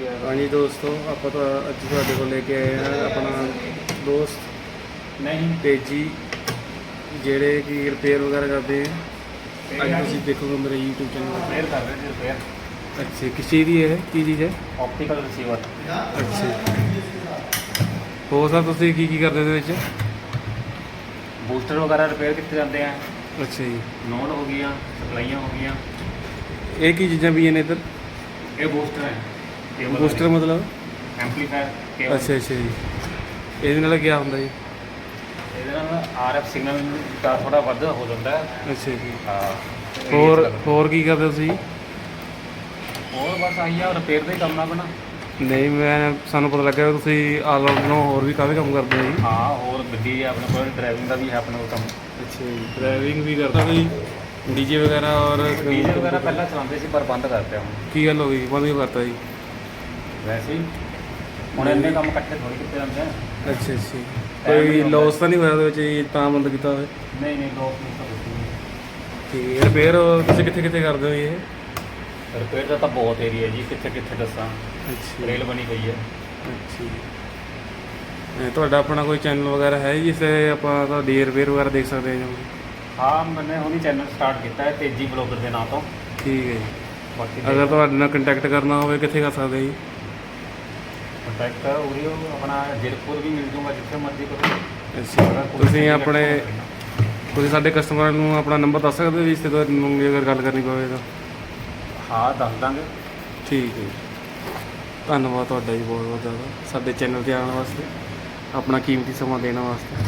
ਹਾਂਜੀ ਦੋਸਤੋ ਆਪਾਂ ਤਾਂ ਅੱਜ ਤੁਹਾਡੇ ਕੋਲ ਲੈ ਕੇ ਆਏ ਹਾਂ ਆਪਣਾ ਦੋਸਤ ਨਹੀਂ। ਤੇਜੀ ਜਿਹੜੇ ਕਿ ਰਿਪੇਅਰ ਵਗੈਰਾ ਕਰਦੇ ਆ। ਅੱਜ ਤੁਸੀਂ ਦੇਖੋਗੇ ਮੇਰੇ YouTube ਚੈਨਲ ਰਿਪੇਅਰ ਕਰ ਰਹੇ ਰਿਪੇਅਰ ਅੱਛਾ ਕਿਸ ਚੀਜ਼ ਦੀ ਹੈ ਕੀ ਚੀਜ਼ ਹੈ? ਆਪਟੀਕਲ ਰਿਸੀਵਰ ਅੱਛਾ। ਹੋਰ ਸਰ ਤੁਸੀਂ ਕੀ ਕੀ ਕਰਦੇ ਉਹਦੇ ਵਿੱਚ? ਬੂਸਟਰ ਵਗੈਰਾ ਰਿਪੇਅਰ ਕੀਤੇ ਜਾਂਦੇ ਆ। ਅੱਛਾ ਜੀ। ਨੋਡ ਹੋ ਗਈਆਂ ਸਪਲਾਈਆਂ ਹੋ ਗਈਆਂ। ਇਹ ਕੀ ਚੀਜ਼ਾਂ ਵੀ ਨੇ ਇੱਧਰ? ਇਹ ਬੂਸਟਰ ਹੈ। ਕੇਬਲ ਬੂਸਟਰ ਮਤਲਬ? ਐਂਪਲੀਫਾਇਰ ਕੇਬਲ ਅੱਛਾ ਅੱਛਾ ਜੀ। ਇਹਦੇ ਨਾਲ ਕੀ ਹੁੰਦਾ ਜੀ? ਇਹਦੇ ਨਾਲ ਆਰਐਫ ਸਿਗਨਲ ਦਾ ਥੋੜਾ ਵੱਧ ਹੋ ਜਾਂਦਾ ਹੈ। ਅੱਛਾ ਜੀ। ਹਾਂ ਹੋਰ ਹੋਰ ਕੀ ਕਰਦੇ ਤੁਸੀਂ? ਹੋਰ ਬਸ ਆਈ ਆ ਰਿਪੇਅਰ ਦਾ ਹੀ ਕੰਮ ਆ ਬਣਾ ਨਹੀਂ ਮੈਂ ਸਾਨੂੰ ਪਤਾ ਲੱਗਿਆ ਤੁਸੀਂ ਆਲ ਰਾਊਂਡ ਨੂੰ ਹੋਰ ਵੀ ਕਾਫੀ ਕੰਮ ਕਰਦੇ ਹੋ ਜੀ। ਹਾਂ ਹੋਰ ਗੱਡੀ ਆਪਣੇ ਕੋਲ ਡਰਾਈਵਿੰਗ ਦਾ ਵੀ ਹੈ ਆਪਣੇ ਕੋਲ ਕੰਮ। ਅੱਛਾ ਜੀ ਡਰਾਈਵਿੰਗ ਵੀ ਕਰਦਾ ਕੋਈ? ਡੀਜੇ ਵਗੈਰਾ ਔਰ ਡੀਜ਼ਲ ਵਗੈਰਾ ਪਹਿਲਾਂ ਚਲਾਉਂਦੇ ਸੀ ਪਰ ਬੰਦ ਕਰਤੇ ਹੁਣ। ਕੀ ਗੱਲ ਹੋ ਗਈ? ਬੰਦ ਕਿਉਂ ਕਰਤਾ ਜੀ? ਵੈਸੇ ਹੀ। ਹੁਣ ਇੰਨੇ ਕੰਮ ਇਕੱਠੇ ਥੋੜੀ ਕੀਤੇ ਜਾਂਦੇ ਆ। ਅੱਛਾ ਅੱਛਾ। ਕੋਈ ਲੋਸ ਤਾਂ ਨਹੀਂ ਹੋਇਆ ਉਹਦੇ ਵਿੱਚ ਜੀ ਤਾਂ ਬੰਦ ਕੀਤਾ ਹੋਵੇ ਨਹੀਂ ਨਹੀਂ ਲੋਕ ਨਹੀਂ ਨਹੀਂ। ਠੀਕ ਰਿਪੇਅਰ ਤੁਸੀਂ ਕਿੱਥੇ ਕਿੱਥੇ ਕਰਦੇ ਹੋ ਜੀ ਇਹ? ਰਿਪੇਅਰ ਦਾ ਤਾਂ ਬਹੁਤ ਏਰੀਆ ਜੀ ਕਿੱਥੇ ਕਿੱਥੇ ਦੱਸਾਂ। ਅੱਛਾ। ਰੇਲ ਬਣੀ ਪਈ ਹੈ। ਅੱਛਾ। ਜੀ। ਇਹ ਤੁਹਾਡਾ ਆਪਣਾ ਕੋਈ ਚੈਨਲ ਵਗੈਰਾ ਹੈ ਜਿਸ ਤੇ ਆਪਾਂ ਤੁਹਾਡੀ ਰਿਪੇਅਰ ਵਗੈਰਾ ਦੇਖ ਸਕਦੇ ਹਾਂ ਜੀ ਹਾਂ ਮੈਨੇ ਹੁਣੀ ਚੈਨਲ ਸਟਾਰਟ ਕੀਤਾ ਹੈ ਤੇਜੀ ਬਲੌਗਰ ਦੇ ਨਾਂ ਤੋਂ। ਠੀਕ ਹੈ ਜੀ। ਬਾਕੀ ਅਗਰ ਤੁਹਾਡੇ ਨਾਲ ਕੰਟੈਕਟ ਕਰਨਾ ਹੋਵੇ ਕਿੱਥੇ ਕਰ ਸਕਦੇ ਜੀ? ਕੰਟੈਕਟ ਉਰੀਓ ਆਪਣਾ ਜਿਰਪੁਰ ਵੀ ਮਿਲ ਜੂਗਾ ਜਿੱਥੇ ਮਰਜ਼ੀ ਕਰੋ। ਅੱਛਾ ਤੁਸੀਂ ਆਪਣੇ ਤੁਸੀਂ ਸਾਡੇ ਕਸਟਮਰ ਨੂੰ ਆਪਣਾ ਨੰਬਰ ਦੱਸ ਸਕਦੇ ਹੋ ਜੀ ਇਸ ਤੇ ਵੀ ਅਗਰ ਗੱਲ ਕਰਨੀ ਪਵੇ ਤਾਂ ਹਾਂ ਦੱਸ ਦਾਂਗੇ। ਠੀਕ ਹੈ। ਧੰਨਵਾਦ ਤੁਹਾਡਾ ਜੀ ਬਹੁਤ ਬਹੁਤ ਜ਼ਿਆਦਾ ਸਾਡੇ ਚੈਨਲ ਤੇ ਆਉਣ ਵਾਸਤੇ ਆਪਣਾ ਕੀਮਤੀ ਸਮਾਂ ਦੇਣ ਵਾਸਤੇ।